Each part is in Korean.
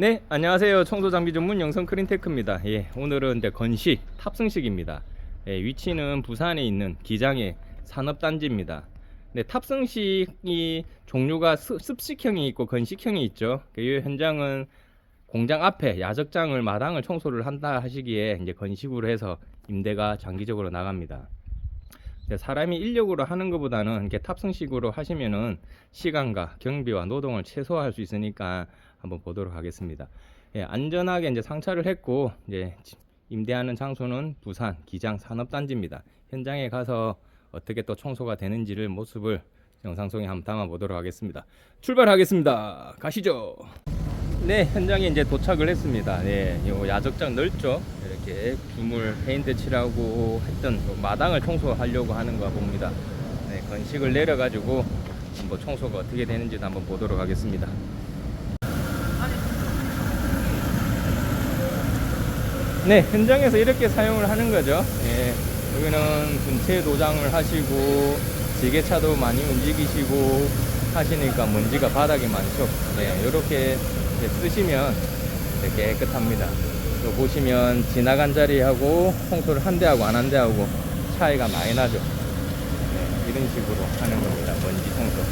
네, 안녕하세요. 청소 장비 전문 영성 크린테크입니다. 예, 오늘은 이제 건식 탑승식입니다. 예, 위치는 부산에 있는 기장의 산업단지입니다. 네, 탑승식이 종류가 습- 습식형이 있고 건식형이 있죠. 이 현장은 공장 앞에 야적장을 마당을 청소를 한다 하시기에 이제 건식으로 해서 임대가 장기적으로 나갑니다. 네, 사람이 인력으로 하는 것보다는 이렇게 탑승식으로 하시면은 시간과 경비와 노동을 최소화할 수 있으니까 한번 보도록 하겠습니다. 예, 안전하게 이제 상차를 했고 이제 지- 임대하는 장소는 부산 기장 산업단지입니다. 현장에 가서 어떻게 또 청소가 되는지를 모습을 영상 속에 한번 담아 보도록 하겠습니다. 출발하겠습니다. 가시죠. 네, 현장에 이제 도착을 했습니다. 네, 요 야적장 넓죠. 이렇게 주물 페인트 칠하고 했던 요 마당을 청소하려고 하는 거 봅니다. 네, 건식을 내려가지고 뭐 청소가 어떻게 되는지도 한번 보도록 하겠습니다. 네, 현장에서 이렇게 사용을 하는 거죠. 예, 여기는 분체 도장을 하시고 지게차도 많이 움직이시고 하시니까 먼지가 바닥에 많죠. 네, 이렇게 쓰시면 깨끗합니다. 또 보시면 지나간 자리하고 청소를 한 대하고 안 한 대하고 차이가 많이 나죠. 네, 이런 식으로 하는 겁니다. 먼지 청소.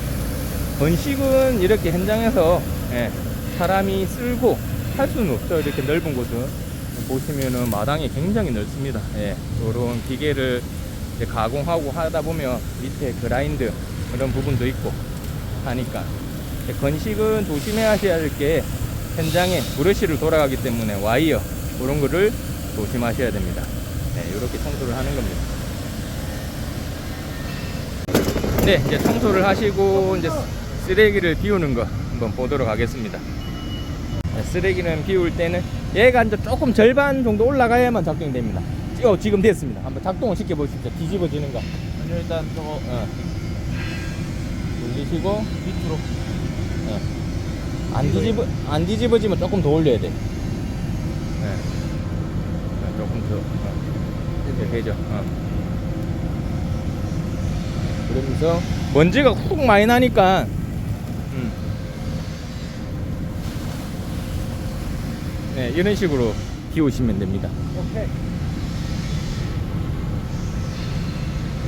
번식은 이렇게 현장에서 예, 사람이 쓸고 할 수는 없죠. 이렇게 넓은 곳은. 보시면은 마당이 굉장히 넓습니다. 예, 이런 기계를 이제 가공하고 하다 보면 밑에 그라인드 그런 부분도 있고 하니까 예, 건식은 조심해야 할게 현장에 브러쉬를 돌아가기 때문에 와이어 그런 거를 조심하셔야 됩니다. 네, 이렇게 청소를 하는 겁니다. 네, 이제 청소를 하시고 이제 쓰레기를 비우는 거 한번 보도록 하겠습니다. 네, 쓰레기는 비울 때는 얘가 이제 조금 절반 정도 올라가야만 작동이 됩니다. 어, 지금 됐습니다. 한번 작동을 시켜 보십시오. 뒤집어지는 거. 일단 저거 어. 올리시고 밑으로 어. 안 뒤집어 안 뒤집어지면 조금 더 올려야 돼. 더. 어. 이렇게 되죠. 어. 그러면서 먼지가 훅 많이 나니까. 음. 네, 이런 식으로 비우시면 됩니다. 오케이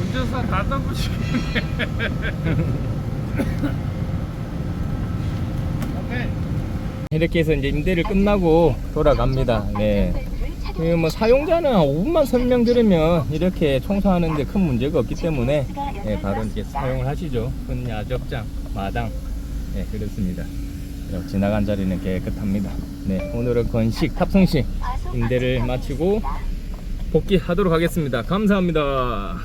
운전사 다 덤부시겠네 오케이 이렇게 해서 이제 임대를 끝나고 돌아갑니다. 네. 그뭐 사용자는 한 5분만 설명 들으면 이렇게 청소하는데 큰 문제가 없기 때문에 네, 바로 이렇게 사용을 하시죠. 큰 야적장, 마당. 네, 그렇습니다. 지나간 자리는 깨끗합니다. 네, 오늘은 건식 탑승식 임대를 마치고 복귀하도록 하겠습니다. 감사합니다.